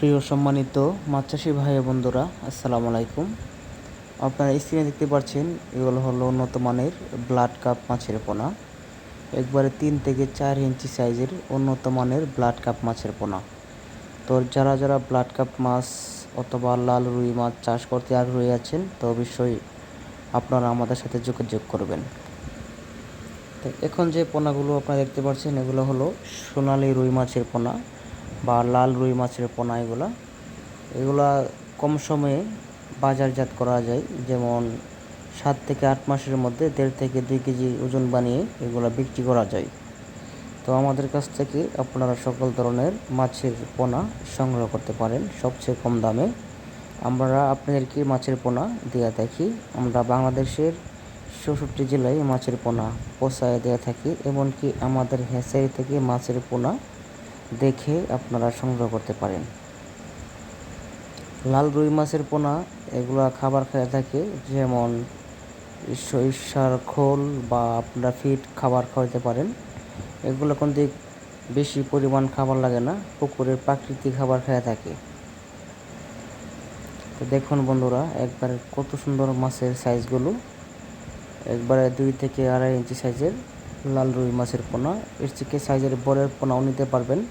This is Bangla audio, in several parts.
প্রিয় সম্মানিত মাছ চাষি ভাই বন্ধুরা, আসসালামু আলাইকুম। আপনারা স্ক্রিনে দেখতে পাচ্ছেন, এগুলো হলো উন্নত মানের ব্লাড কাপ মাছের পোনা। একবারে তিন থেকে চার ইঞ্চি সাইজের উন্নত মানের ব্লাড কাপ মাছের পোনা। তো যারা যারা ব্লাড কাপ মাছ অথবা লাল রুই মাছ চাষ করতে আগ্রহী আছেন, তো অবশ্যই আপনারা আমাদের সাথে যোগাযোগ করবেন। তো এখন যে পোনাগুলো আপনারা দেখতে পাচ্ছেন, এগুলো হলো সোনালি রুই মাছের পোনা। বা লাল রুই মাছের পোনা এগুলা এগুলা কম সময়ে বাজারজাত করা যায়। যেমন সাত থেকে আট মাসের মধ্যে দেড় থেকে দুই কেজি ওজন বানিয়ে এগুলা বিক্রি করা যায়। তো আমাদের কাছ থেকে আপনারা সকল ধরনের মাছের পোনা সংগ্রহ করতে পারেন সবচেয়ে কম দামে। আমরা আপনাদেরকে মাছের পোনা দিয়ে থাকি। আমরা বাংলাদেশের চৌষট্টি জেলায় মাছের পোনা পোষায় দেওয়া থাকি, এমনকি আমাদের হ্যাচারি থেকে মাছের পোনা দেখে আপনারা সংগ্রহ করতে পারেন। লাল রুই মাছের পোনা, এগুলা খাবার খেয়ে থাকে, যেমন সরিষার খোল বা আপনারা ফিট খাবার খাওয়াতে পারেন। এগুলো কোন দিক বেশি পরিমাণ খাবার লাগে না পুকুরের প্রাকৃতিক খাবার খেয়ে থাকে। তো দেখুন বন্ধুরা, একবারে কত সুন্দর মাছের সাইজগুলো একবারে দুই থেকে আড়াই ইঞ্চি সাইজের লাল রুই মাছের পোনা। এর থেকে সাইজের বড়ের পোনাও নিতে পারবেন।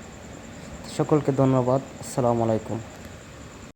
সকলকে ধন্যবাদ। আসসালামু আলাইকুম।